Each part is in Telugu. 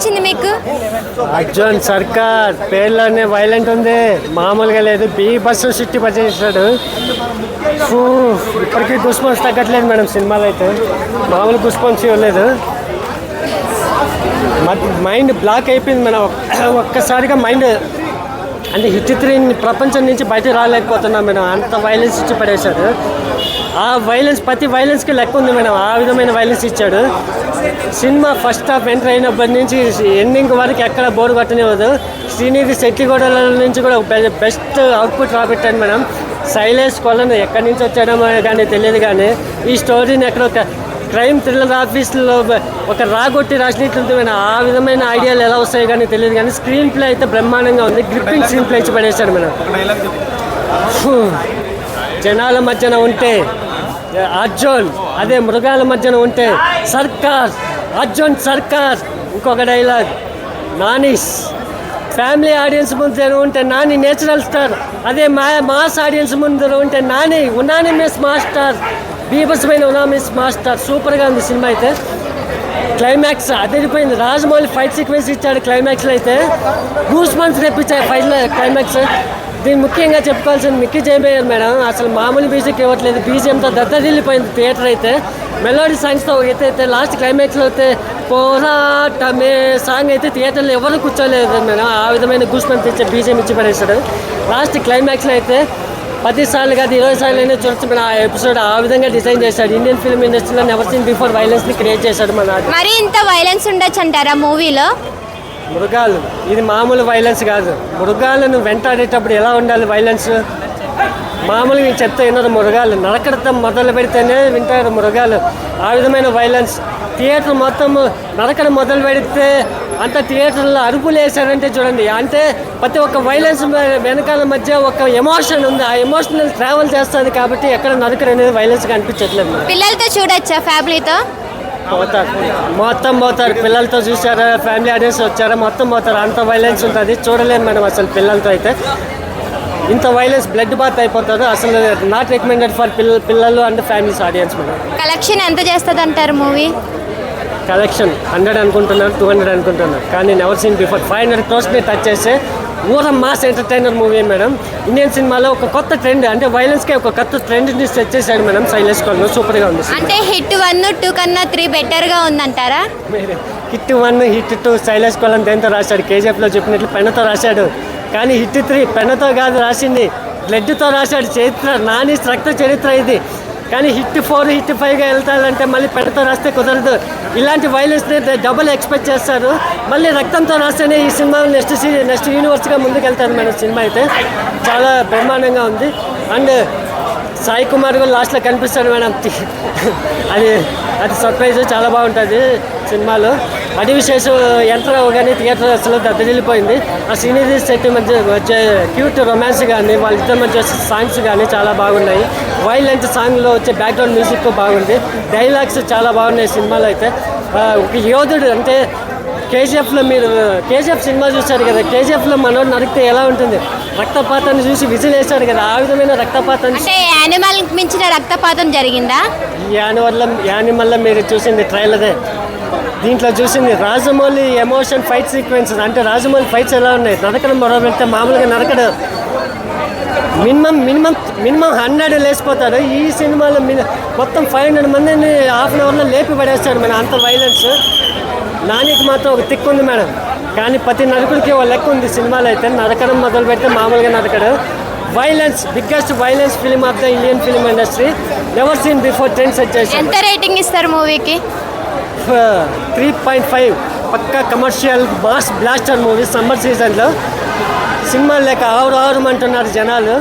అనిపించింది మీకు? అర్జున్ సర్కార్ పేర్లోనే వైలెంట్ ఉంది. మామూలుగా లేదు. బీ బస్సు సిట్టి పనిచేసాడు ఫూ, ఇప్పటికీ గుస్పాన్స్ తగ్గట్లేదు మేడం సినిమాలో అయితే. మామూలు గుస్పాన్స్ ఇవ్వలేదు మైండ్ బ్లాక్ అయిపోయింది మేడం. ఒక్క- ఒక్కసారిగా మైండ్ అంటే హిట్ త్రీ ప్రపంచం నుంచి బయట రాలేకపోతున్నాం మేడం. అంత వైలెన్స్ ఇచ్చి పడేశాడు. ఆ వైలెన్స్ ప్రతి వైలెన్స్కి లెక్క ఉంది మేడం. ఆ విధమైన వైలెన్స్ ఇచ్చాడు. సినిమా ఫస్ట్ హాఫ్ ఎంటర్ అయినప్పటి నుంచి ఎండింగ్ వరకు ఎక్కడ బోర్ కొట్టనివ్వదు. శ్రీనిధి శెట్టిగూడల నుంచి కూడా బెస్ట్ అవుట్పుట్ రాబెట్టాను మేడం. శైలేష్ కొలను ఎక్కడి నుంచి వచ్చాడో కానీ తెలియదు కానీ ఈ స్టోరీని ఎక్కడ క్రైమ్ థ్రిల్లర్ ఆఫీస్లో ఒక రాగొట్టి రాసినట్లుంది మేడం ఆ విధమైన ఐడియాలు ఎలా వస్తాయి కానీ తెలియదు కానీ స్క్రీన్ ప్లే అయితే బ్రహ్మాండంగా ఉంది. గ్రిప్పింగ్ స్క్రీన్ ప్లే ఇచ్చి పడేశాడు మేడం. జనాల మధ్యన ఉంటే అర్జున్ అదే మృగాల మధ్యన ఉంటే సర్కార్ అర్జున్ సర్కార్. ఇంకొక డైలాగ్ నానిస్. ఫ్యామిలీ ఆడియన్స్ ముందర ఉంటే నాని నేచురల్ స్టార్. అదే మా మాస్ ఆడియన్స్ ముందర ఉంటే నాని ఉనానిమస్ మాస్టర్. బీభత్సమైన ఉనామిస్ మాస్టర్ సూపర్గా ఉంది సినిమా అయితే. క్లైమాక్స్ అదిరిపోయింది. రాజమౌళి ఫైట్ సీక్వెన్స్ ఇచ్చాడు క్లైమాక్స్లో అయితే. గూస్ మంత్స్ తెప్పించాయి ఫైట్ క్లైమాక్స్ దీన్ని ముఖ్యంగా చెప్పుకోవాల్సింది మిక్కీ జయమేయర్ మేడం. అసలు మామూలు మ్యూజిక్ ఇవ్వట్లేదు. బీజిఎంతో దద్దరిల్లిపోయింది థియేటర్ అయితే. మెలోడీ సాంగ్స్తో అయితే అయితే లాస్ట్ క్లైమాక్స్లో అయితే పోరాటమే సాంగ్ అయితే థియేటర్లో ఎవరు కూర్చోలేదు మేడం. ఆ విధమైన గూస్ మంత్స్ ఇచ్చే బీజిఎం ఇచ్చి పడేశాడు లాస్ట్ క్లైమాక్స్లో అయితే పది సార్లు కాదు ఇరవై సార్లు అయినా చూడొచ్చు. మన ఆ ఎపిసోడ్ ఆ విధంగా డిజైన్ చేశాడు. ఇండియన్ ఫిల్మ్ ఇండస్ట్రీలో నెవర్ సీన్ బిఫోర్ వైలెన్స్ని క్రియేట్ చేశాడు మన మరి ఇంత వైలెన్స్ ఉండొచ్చు అంటారా మూవీలో? మృగాలు ఇది మామూలు వైలెన్స్ కాదు. మృగాలను వెంటాడేటప్పుడు ఎలా ఉండాలి వైలెన్స్ మామూలుగా నేను చెప్తే విన్నారు మృగాలు. నరకడతం మొదలు పెడితేనే వింటారు మృగాలు. ఆ విధమైన వైలెన్స్ థియేటర్ మొత్తం నరకడం మొదలు పెడితే అంత థియేటర్లో అరుపులు వేశారంటే చూడండి. అంటే ప్రతి ఒక్క వైలెన్స్ వెనకాల మధ్య ఒక ఎమోషన్ ఉంది. ఆ ఎమోషనల్ ట్రావెల్ చేస్తుంది కాబట్టి ఎక్కడ నరకడం అనేది వైలెన్స్గా అనిపించట్లేదు. పిల్లలతో చూడొచ్చా ఫ్యామిలీతో? పోతారు. మొత్తం పోతారు. పిల్లలతో చూసారా? ఫ్యామిలీ ఆడియన్స్ వచ్చారా? మొత్తం పోతారు. అంత వైలెన్స్ ఉంటుంది. చూడలేము మేడం అసలు పిల్లలతో అయితే. ఇంత వైలెన్స్ బ్లడ్ బాత్ అయిపోతారు అసలు నాట్ రికమెండెడ్ ఫర్ పిల్ల పిల్లలు and families audience madam. Collection ఎంత చేస్తుంది అంటారు మూవీ? కలెక్షన్ హండ్రెడ్ అనుకుంటున్నారు టూ హండ్రెడ్ అనుకుంటున్నారు కానీ never seen before five hundred క్రోస్ని touch చేసే ఊర mass entertainer movie madam. Indian సినిమాలో ఒక కొత్త ట్రెండ్ అంటే వైలెన్స్కి ఒక కొత్త ట్రెండ్ని సెట్ చేశాడు మేడం శైలేష్ కొలను సూపర్గా ఉంది అంటే హిట్ వన్ టూ కన్నా త్రీ బెటర్గా ఉందంటారా? మీరు hit one hit two Shailesh Kolanu దేంతో రాశాడు? కేజీఎఫ్లో చెప్పినట్లు పెన్నతో రాశాడు. కానీ హిట్ త్రీ పెన్నతో కాదు రాసింది. బ్లడ్తో రాశాడు. చరిత్ర నాని రక్త చరిత్ర ఇది. కానీ హిట్ ఫోర్ హిట్ ఫైవ్గా వెళ్తారంటే మళ్ళీ పెడతా రాస్తే కుదరదు. ఇలాంటి వైలెన్స్ని డబుల్ ఎక్స్పెక్ట్ చేస్తారు. మళ్ళీ రక్తంతో రాస్తేనే ఈ సినిమా నెక్స్ట్ సీ నెక్స్ట్ యూనివర్స్గా ముందుకు వెళ్తారు మేడం సినిమా అయితే. చాలా బ్రహ్మాండంగా ఉంది. అండ్ సాయి కుమార్ కూడా లాస్ట్లో కనిపిస్తాడు మేడం. అది అది సర్ప్రైజ్ చాలా బాగుంటుంది సినిమాలో. అది విశేషం ఎంటర్ అవ్వగానే థియేటర్ అసలు దద్దరిల్లిపోయింది ఆ సీనియర్ సెట్ మధ్య వచ్చే క్యూట్ రొమాన్స్ కానీ వాళ్ళిద్దరి మధ్య సాంగ్స్ కానీ చాలా బాగున్నాయి. వైలెంట్ సాంగ్లో వచ్చే బ్యాక్గ్రౌండ్ మ్యూజిక్ బాగుంది. డైలాగ్స్ చాలా బాగున్నాయి సినిమాలో అయితే. ఒక యోధుడు అంటే కేజీఎఫ్లో మీరు కేజీఎఫ్ సినిమా చూశారు కదా కేజీఎఫ్లో మనోడు నరికితే ఎలా ఉంటుంది? రక్తపాతాన్ని చూసి విజిల్ వేశాడు కదా ఆ విధమైన రక్తపాతాన్ని అంటే యానిమల్ మించిన రక్తపాతం జరిగిందా? ఈ యానిమల్ల యానిమల్ల మీరు చూసింది ట్రైలరే. దీంట్లో చూసింది రాజమౌళి ఎమోషన్ ఫైట్ సీక్వెన్సెస్. అంటే రాజమౌళి ఫైట్స్ ఎలా ఉన్నాయి? నరకడం మరో వెళ్తే మామూలుగా నరకడు. మినిమం మినిమం మినిమం హండ్రెడ్ లేచిపోతారు ఈ సినిమాలో మిని మొత్తం ఫైవ్ హండ్రెడ్ మందిని హాఫ్ అన్ అవర్లో లేపి పడేస్తాడు మేడం అంత వైలెన్స్ నానికి మాత్రం ఒక తిక్కు ఉంది మేడం. కానీ ప్రతి నరకుడికి ఒక లెక్క ఉంది సినిమాలో అయితే. నరకడం మొదలు పెడితే మామూలుగా నరకడు. Violence biggest violence film of the Indian film industry never seen before trend set చేసి ఎంత రేటింగ్ ఇస్తారు మూవీకి? త్రీ పాయింట్ ఫైవ్ పక్కా commercial mass blaster movie summer సీజన్లో సినిమా లేక ఆరు ఆరు అంటున్నారు జనాలు.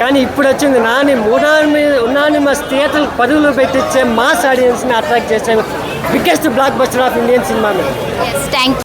కానీ ఇప్పుడు వచ్చింది నాని ఉనాని ఉనానిమస్ థియేటర్ పరుగులు పెట్టించే మాస్ ఆడియన్స్ని అట్రాక్ట్ చేసే biggest blockbuster of Indian సినిమా థ్యాంక్